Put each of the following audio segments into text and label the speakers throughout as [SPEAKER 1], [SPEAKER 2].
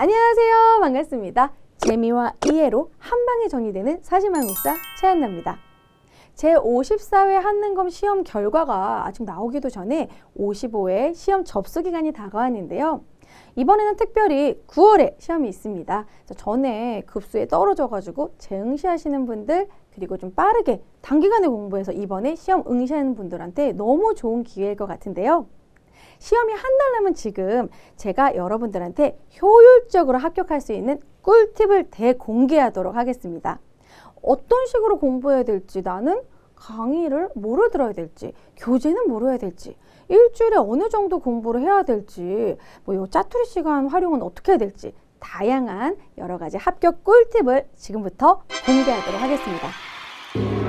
[SPEAKER 1] 안녕하세요. 반갑습니다. 재미와 이해로 한 방에 정리되는 사심한국사 최한나입니다. 제54회 한능검 시험 결과가 아직 나오기도 전에 55회 시험 접수 기간이 다가왔는데요. 이번에는 특별히 9월에 시험이 있습니다. 전에 급수에 떨어져가지고 재응시하시는 분들 그리고 좀 빠르게 단기간에 공부해서 이번에 시험 응시하는 분들한테 너무 좋은 기회일 것 같은데요. 시험이 한 달 남은 지금 제가 여러분들한테 효율적으로 합격할 수 있는 꿀팁을 대공개하도록 하겠습니다. 어떤 식으로 공부해야 될지 나는 강의를 뭐를 들어야 될지 교재는 뭐로 해야 될지 일주일에 어느 정도 공부를 해야 될지 뭐요 짜투리 시간 활용은 어떻게 해야 될지 다양한 여러 가지 합격 꿀팁을 지금부터 공개하도록 하겠습니다.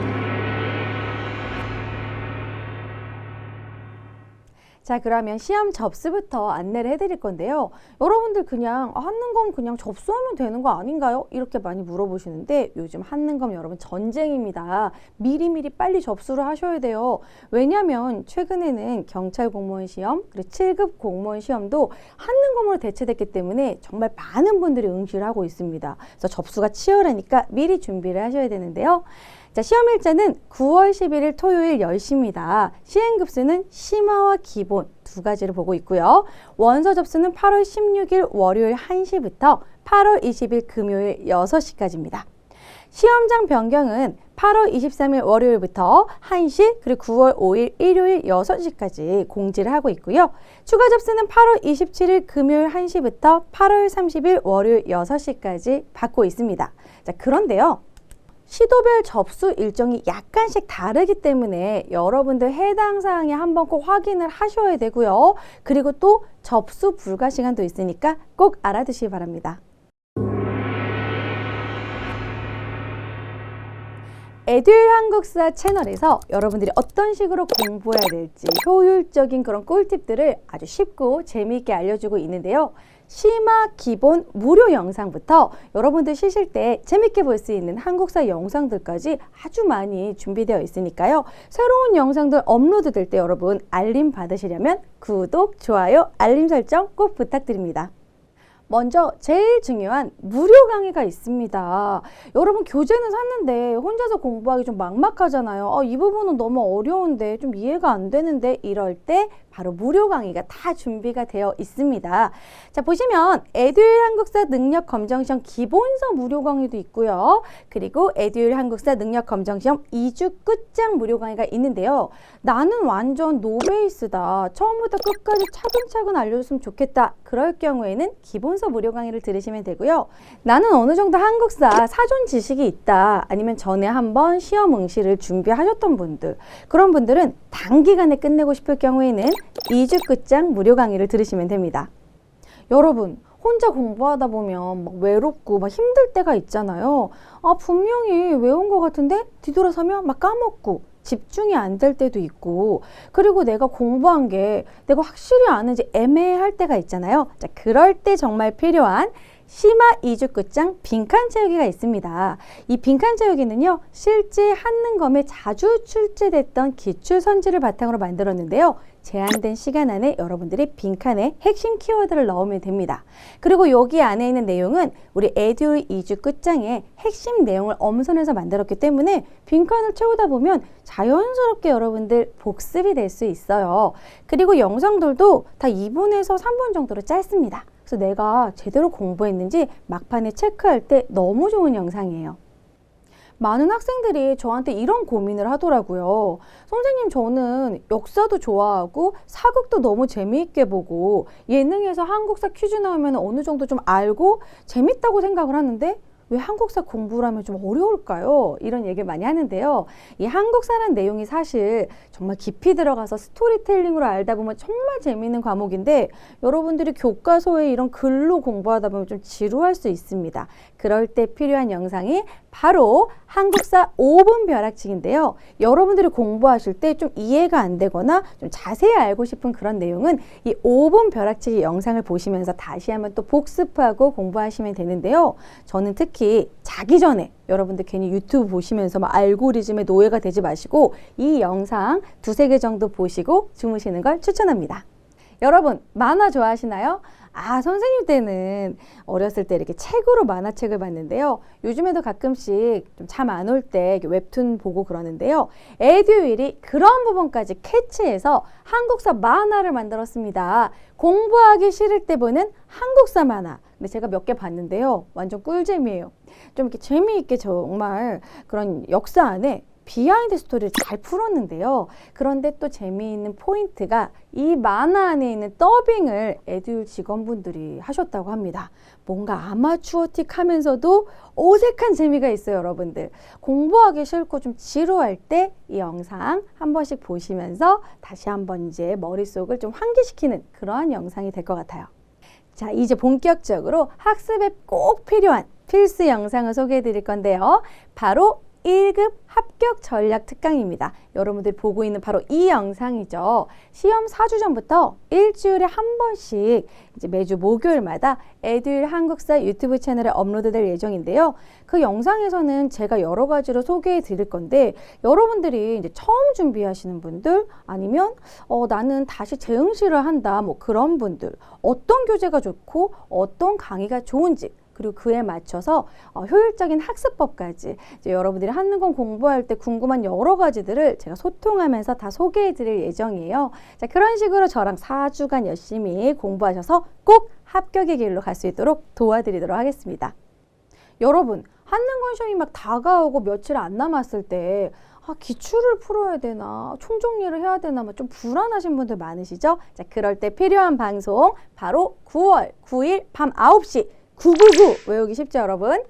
[SPEAKER 1] 자, 그러면 시험 접수부터 안내를 해드릴 건데요. 여러분들 그냥 아, 한능검 그냥 접수하면 되는 거 아닌가요? 이렇게 많이 물어보시는데 요즘 한능검 여러분 전쟁입니다. 미리미리 빨리 접수를 하셔야 돼요. 왜냐하면 최근에는 경찰 공무원 시험 그리고 7급 공무원 시험도 한능검으로 대체됐기 때문에 정말 많은 분들이 응시를 하고 있습니다. 그래서 접수가 치열하니까 미리 준비를 하셔야 되는데요. 자, 시험 일자는 9월 11일 토요일 10시입니다. 시행급수는 심화와 기본 두 가지를 보고 있고요. 원서 접수는 8월 16일 월요일 1시부터 8월 20일 금요일 6시까지입니다. 시험장 변경은 8월 23일 월요일부터 1시 그리고 9월 5일 일요일 6시까지 공지를 하고 있고요. 추가 접수는 8월 27일 금요일 1시부터 8월 30일 월요일 6시까지 받고 있습니다. 자, 그런데요. 시도별 접수 일정이 약간씩 다르기 때문에 여러분들 해당 사항에 한번 꼭 확인을 하셔야 되고요. 그리고 또 접수 불가 시간도 있으니까 꼭 알아두시기 바랍니다. 에듀일 한국사 채널에서 여러분들이 어떤 식으로 공부해야 될지 효율적인 그런 꿀팁들을 아주 쉽고 재미있게 알려주고 있는데요. 심화 기본 무료 영상부터 여러분들 쉬실 때 재밌게 볼 수 있는 한국사 영상들까지 아주 많이 준비되어 있으니까요. 새로운 영상들 업로드 될 때 여러분 알림 받으시려면 구독, 좋아요, 알림 설정 꼭 부탁드립니다. 먼저 제일 중요한 무료 강의가 있습니다. 여러분 교재는 샀는데 혼자서 공부하기 좀 막막하잖아요. 아, 이 부분은 너무 어려운데 좀 이해가 안 되는데 이럴 때 바로 무료 강의가 다 준비가 되어 있습니다. 자 보시면 에듀일 한국사 능력 검정 시험 기본서 무료 강의도 있고요. 그리고 에듀일 한국사 능력 검정 시험 2주 끝장 무료 강의가 있는데요. 나는 완전 노베이스다. 처음부터 끝까지 차근차근 알려줬으면 좋겠다. 그럴 경우에는 기본서 무료 강의를 들으시면 되고요. 나는 어느 정도 한국사 사전 지식이 있다. 아니면 전에 한번 시험 응시를 준비하셨던 분들. 그런 분들은 단기간에 끝내고 싶을 경우에는 2주 끝장 무료 강의를 들으시면 됩니다. 여러분, 혼자 공부하다 보면 막 외롭고 막 힘들 때가 있잖아요. 아, 분명히 외운 것 같은데 뒤돌아서면 막 까먹고 집중이 안 될 때도 있고 그리고 내가 공부한 게 내가 확실히 아는지 애매할 때가 있잖아요. 자, 그럴 때 정말 필요한 심화 이주 끝장 빈칸 채우기가 있습니다. 이 빈칸 채우기는요, 실제 한능검에 자주 출제됐던 기출 선지를 바탕으로 만들었는데요. 제한된 시간 안에 여러분들이 빈칸에 핵심 키워드를 넣으면 됩니다. 그리고 여기 안에 있는 내용은 우리 에듀 2주 끝장에 핵심 내용을 엄선해서 만들었기 때문에 빈칸을 채우다 보면 자연스럽게 여러분들 복습이 될 수 있어요. 그리고 영상들도 다 2분에서 3분 정도로 짧습니다. 그래서 내가 제대로 공부했는지 막판에 체크할 때 너무 좋은 영상이에요. 많은 학생들이 저한테 이런 고민을 하더라고요. 선생님, 저는 역사도 좋아하고 사극도 너무 재미있게 보고 예능에서 한국사 퀴즈 나오면 어느 정도 좀 알고 재밌다고 생각을 하는데 왜 한국사 공부를 하면 좀 어려울까요? 이런 얘기를 많이 하는데요. 이 한국사라는 내용이 사실 정말 깊이 들어가서 스토리텔링으로 알다 보면 정말 재미있는 과목인데 여러분들이 교과서에 이런 글로 공부하다 보면 좀 지루할 수 있습니다. 그럴 때 필요한 영상이 바로 한국사 5분 벼락치기인데요. 여러분들이 공부하실 때 좀 이해가 안 되거나 좀 자세히 알고 싶은 그런 내용은 이 5분 벼락치기 영상을 보시면서 다시 한번 또 복습하고 공부하시면 되는데요. 저는 특히 자기 전에 여러분들 괜히 유튜브 보시면서 막 알고리즘의 노예가 되지 마시고 이 영상 두세 개 정도 보시고 주무시는 걸 추천합니다. 여러분, 만화 좋아하시나요? 아, 선생님 때는 어렸을 때 이렇게 책으로 만화책을 봤는데요. 요즘에도 가끔씩 좀 잠 안 올 때 웹툰 보고 그러는데요. 에듀윌이 그런 부분까지 캐치해서 한국사 만화를 만들었습니다. 공부하기 싫을 때 보는 한국사 만화. 근데 제가 몇 개 봤는데요. 완전 꿀잼이에요. 좀 이렇게 재미있게 정말 그런 역사 안에 비하인드 스토리를 잘 풀었는데요. 그런데 또 재미있는 포인트가 이 만화 안에 있는 더빙을 에듀 직원분들이 하셨다고 합니다. 뭔가 아마추어틱 하면서도 어색한 재미가 있어요, 여러분들. 공부하기 싫고 좀 지루할 때 이 영상 한 번씩 보시면서 다시 한번 이제 머릿속을 좀 환기시키는 그러한 영상이 될 것 같아요. 자, 이제 본격적으로 학습에 꼭 필요한 필수 영상을 소개해 드릴 건데요. 바로 1급 합격 전략 특강입니다. 여러분들 보고 있는 바로 이 영상이죠. 시험 4주 전부터 일주일에 한 번씩 이제 매주 목요일마다 에듀일 한국사 유튜브 채널에 업로드될 예정인데요. 그 영상에서는 제가 여러 가지로 소개해 드릴 건데 여러분들이 이제 처음 준비하시는 분들 아니면 어, 나는 다시 재응시를 한다 뭐 그런 분들 어떤 교재가 좋고 어떤 강의가 좋은지 그리고 그에 맞춰서 어, 효율적인 학습법까지 이제 여러분들이 한국어 공부할 때 궁금한 여러 가지들을 제가 소통하면서 다 소개해 드릴 예정이에요. 자, 그런 식으로 저랑 4주간 열심히 공부하셔서 꼭 합격의 길로 갈 수 있도록 도와드리도록 하겠습니다. 여러분, 한능권 시험이 막 다가오고 며칠 안 남았을 때 아, 기출을 풀어야 되나, 총정리를 해야 되나, 뭐좀 불안하신 분들 많으시죠? 자, 그럴 때 필요한 방송 바로 9월 9일 밤 9시 999 외우기 쉽죠, 여러분?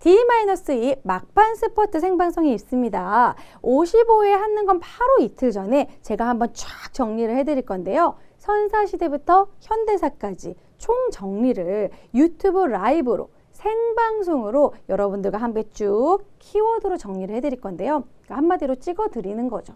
[SPEAKER 1] D-2 막판 스포트 생방송이 있습니다. 55회 하는 건 바로 이틀 전에 제가 한번 쫙 정리를 해드릴 건데요. 선사시대부터 현대사까지 총 정리를 유튜브 라이브로 생방송으로 여러분들과 함께 쭉 키워드로 정리를 해드릴 건데요. 그러니까 한마디로 찍어 드리는 거죠.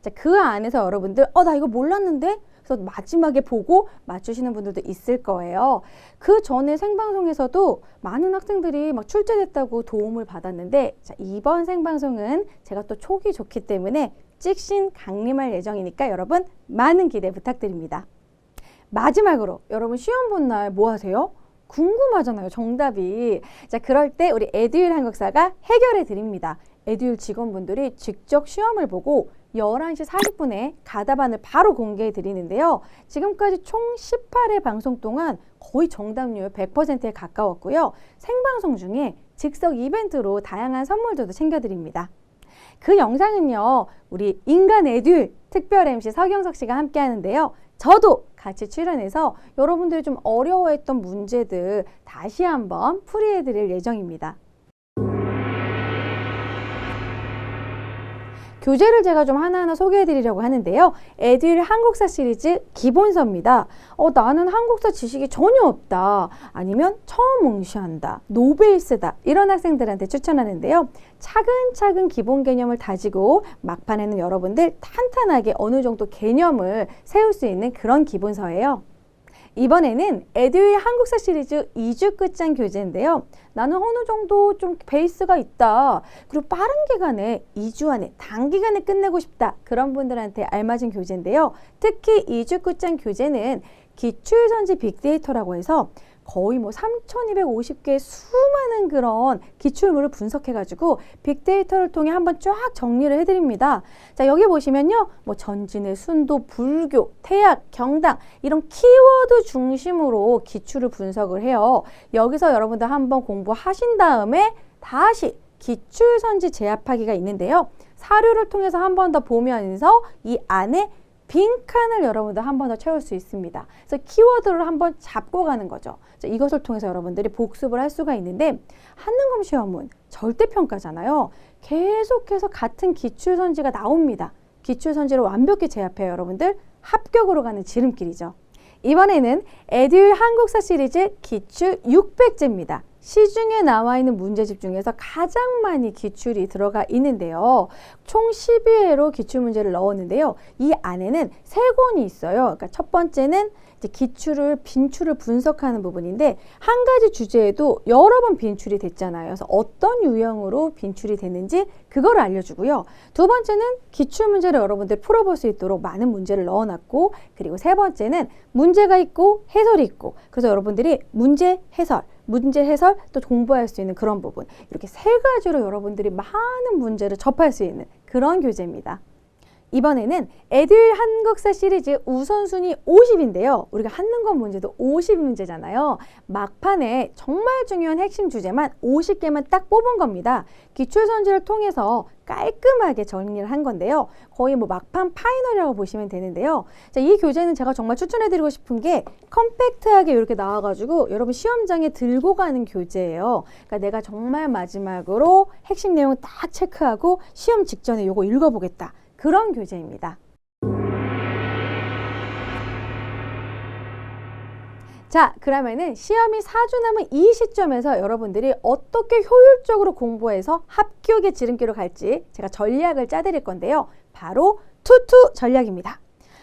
[SPEAKER 1] 자, 그 안에서 여러분들, 어, 나 이거 몰랐는데? 그래서 마지막에 보고 맞추시는 분들도 있을 거예요. 그 전에 생방송에서도 많은 학생들이 막 출제됐다고 도움을 받았는데, 자, 이번 생방송은 제가 또 촉이 좋기 때문에 찍신 강림할 예정이니까 여러분 많은 기대 부탁드립니다. 마지막으로 여러분 시험 본 날 뭐 하세요? 궁금하잖아요, 정답이. 자, 그럴 때 우리 에듀일 한국사가 해결해 드립니다. 에듀일 직원분들이 직접 시험을 보고 11시 40분에 가다반을 바로 공개해 드리는데요. 지금까지 총 18회 방송 동안 거의 정답률 100%에 가까웠고요. 생방송 중에 즉석 이벤트로 다양한 선물들도 챙겨드립니다. 그 영상은요, 우리 인간 에듀 특별 MC 서경석 씨가 함께 하는데요. 저도 같이 출연해서 여러분들이 좀 어려워했던 문제들 다시 한번 풀이해 드릴 예정입니다. 교재를 제가 좀 하나하나 소개해 드리려고 하는데요. 에듀윌 한국사 시리즈 기본서입니다. 어, 나는 한국사 지식이 전혀 없다. 아니면 처음 응시한다. 노베이스다. 이런 학생들한테 추천하는데요. 차근차근 기본 개념을 다지고 막판에는 여러분들 탄탄하게 어느 정도 개념을 세울 수 있는 그런 기본서예요. 이번에는 에듀윌 한국사 시리즈 2주 끝장 교재인데요. 나는 어느 정도 좀 베이스가 있다. 그리고 빠른 기간에 2주 안에 단기간에 끝내고 싶다. 그런 분들한테 알맞은 교재인데요. 특히 2주 끝장 교재는 기출선지 빅데이터라고 해서 거의 뭐 3,250개 수많은 그런 기출물을 분석해가지고 빅데이터를 통해 한번 쫙 정리를 해드립니다. 자, 여기 보시면요. 뭐 전진의 순도, 불교, 태학, 경당 이런 키워드 중심으로 기출을 분석을 해요. 여기서 여러분들 한번 공부하신 다음에 다시 기출선지 재합하기가 있는데요. 사료를 통해서 한 번 더 보면서 이 안에 빈 칸을 여러분들 한 번 더 채울 수 있습니다. 그래서 키워드를 한번 잡고 가는 거죠. 이것을 통해서 여러분들이 복습을 할 수가 있는데 한능검 시험은 절대평가잖아요. 계속해서 같은 기출선지가 나옵니다. 기출선지를 완벽히 제압해요, 여러분들. 합격으로 가는 지름길이죠. 이번에는 에듀윌 한국사 시리즈 기출 600제입니다. 시중에 나와 있는 문제집 중에서 가장 많이 기출이 들어가 있는데요. 총 12회로 기출 문제를 넣었는데요. 이 안에는 세 권이 있어요. 그러니까 첫 번째는 기출을 빈출을 분석하는 부분인데 한 가지 주제에도 여러 번 빈출이 됐잖아요. 그래서 어떤 유형으로 빈출이 됐는지 그걸 알려주고요. 두 번째는 기출 문제를 여러분들 풀어볼 수 있도록 많은 문제를 넣어놨고 그리고 세 번째는 문제가 있고 해설이 있고 그래서 여러분들이 문제 해설 문제 해설 또 공부할 수 있는 그런 부분 이렇게 세 가지로 여러분들이 많은 문제를 접할 수 있는 그런 교재입니다. 이번에는 애들 한국사 시리즈 우선순위 50인데요. 우리가 한능건 문제도 50문제잖아요. 막판에 정말 중요한 핵심 주제만 50개만 딱 뽑은 겁니다. 기출선지를 통해서 깔끔하게 정리를 한 건데요. 거의 뭐 막판 파이널이라고 보시면 되는데요. 자, 이 교재는 제가 정말 추천해드리고 싶은 게 컴팩트하게 이렇게 나와가지고 여러분 시험장에 들고 가는 교재예요. 그러니까 내가 정말 마지막으로 핵심 내용 딱 체크하고 시험 직전에 이거 읽어보겠다. 그런 교재입니다. 자, 그러면은 시험이 4주 남은 이 시점에서 여러분들이 어떻게 효율적으로 공부해서 합격의 지름길로 갈지 제가 전략을 짜드릴 건데요. 바로 투투 전략입니다.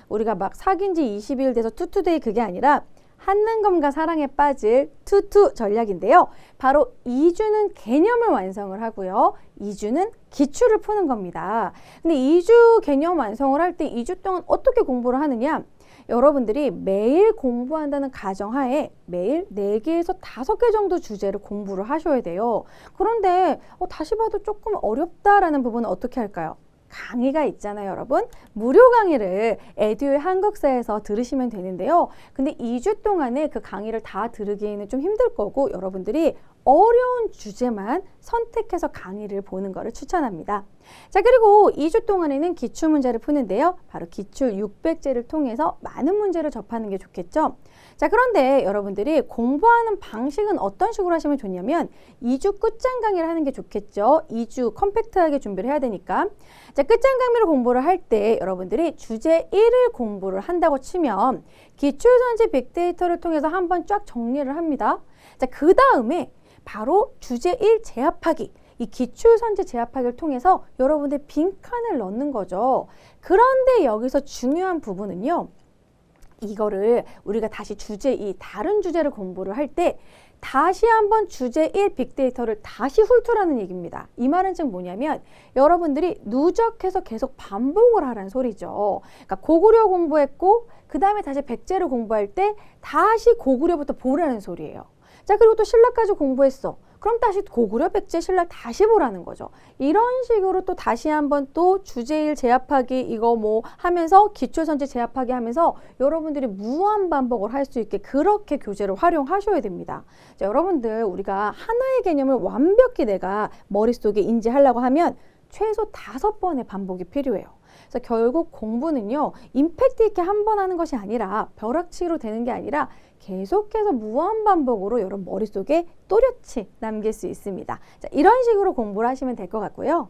[SPEAKER 1] 우리가 막 사귄 지 20일 돼서 투투데이 그게 아니라 한능검과 사랑에 빠질 투투 전략인데요. 바로 2주는 개념을 완성을 하고요. 2주는 기출을 푸는 겁니다. 근데 2주 개념 완성을 할 때 2주 동안 어떻게 공부를 하느냐? 여러분들이 매일 공부한다는 가정하에 매일 4개에서 5개 정도 주제를 공부를 하셔야 돼요. 그런데 어, 다시 봐도 조금 어렵다라는 부분은 어떻게 할까요? 강의가 있잖아요, 여러분. 무료 강의를 에듀의 한국사에서 들으시면 되는데요. 근데 2주 동안에 그 강의를 다 들으기에는 좀 힘들 거고 여러분들이 어려운 주제만 선택해서 강의를 보는 것을 추천합니다. 자, 그리고 2주 동안에는 기출 문제를 푸는데요. 바로 기출 600제를 통해서 많은 문제를 접하는 게 좋겠죠. 자, 그런데 여러분들이 공부하는 방식은 어떤 식으로 하시면 좋냐면 2주 끝장 강의를 하는 게 좋겠죠. 2주 컴팩트하게 준비를 해야 되니까. 자, 끝장 강의를 공부를 할 때 여러분들이 주제 1을 공부를 한다고 치면 기출선지 빅데이터를 통해서 한번 쫙 정리를 합니다. 자, 그 다음에 바로 주제 1 재합하기. 이 기출선지 재합하기를 통해서 여러분들 빈칸을 넣는 거죠. 그런데 여기서 중요한 부분은요. 이거를 우리가 다시 주제 이 다른 주제를 공부를 할 때 다시 한번 주제 1 빅데이터를 다시 훑으라는 얘기입니다. 이 말은 즉 뭐냐면 여러분들이 누적해서 계속 반복을 하라는 소리죠. 그러니까 고구려 공부했고 그 다음에 다시 백제를 공부할 때 다시 고구려부터 보라는 소리예요. 자 그리고 또 신라까지 공부했어. 그럼 다시 고구려, 백제, 신라 다시 보라는 거죠. 이런 식으로 또 다시 한번 또 주제일 재합하기 이거 뭐 하면서 기초선지 재합하기 하면서 여러분들이 무한 반복을 할 수 있게 그렇게 교재를 활용하셔야 됩니다. 자, 여러분들 우리가 하나의 개념을 완벽히 내가 머릿속에 인지하려고 하면 최소 다섯 번의 반복이 필요해요. 그래서 결국 공부는요, 임팩트 있게 한 번 하는 것이 아니라 벼락치기로 되는 게 아니라 계속해서 무한 반복으로 여러분 머릿속에 또렷이 남길 수 있습니다. 자, 이런 식으로 공부를 하시면 될 것 같고요.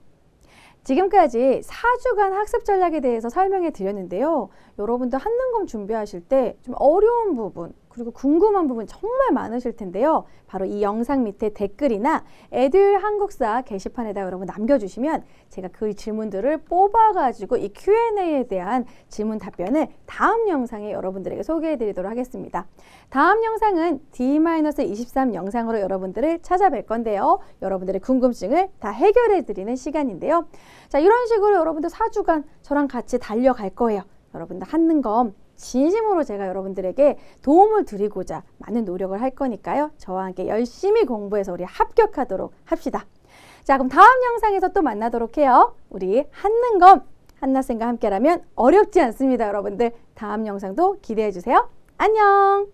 [SPEAKER 1] 지금까지 4주간 학습 전략에 대해서 설명해 드렸는데요. 여러분들 한능검 준비하실 때 좀 어려운 부분, 그리고 궁금한 부분 정말 많으실 텐데요. 바로 이 영상 밑에 댓글이나 애들 한국사 게시판에다 여러분 남겨주시면 제가 그 질문들을 뽑아가지고 이 Q&A에 대한 질문 답변을 다음 영상에 여러분들에게 소개해드리도록 하겠습니다. 다음 영상은 D-23 영상으로 여러분들을 찾아뵐 건데요. 여러분들의 궁금증을 다 해결해드리는 시간인데요. 자, 이런 식으로 여러분들 4주간 저랑 같이 달려갈 거예요. 여러분들 한능검 진심으로 제가 여러분들에게 도움을 드리고자 많은 노력을 할 거니까요. 저와 함께 열심히 공부해서 우리 합격하도록 합시다. 자, 그럼 다음 영상에서 또 만나도록 해요. 우리 한능검 한나쌤과 함께라면 어렵지 않습니다, 여러분들. 다음 영상도 기대해 주세요. 안녕.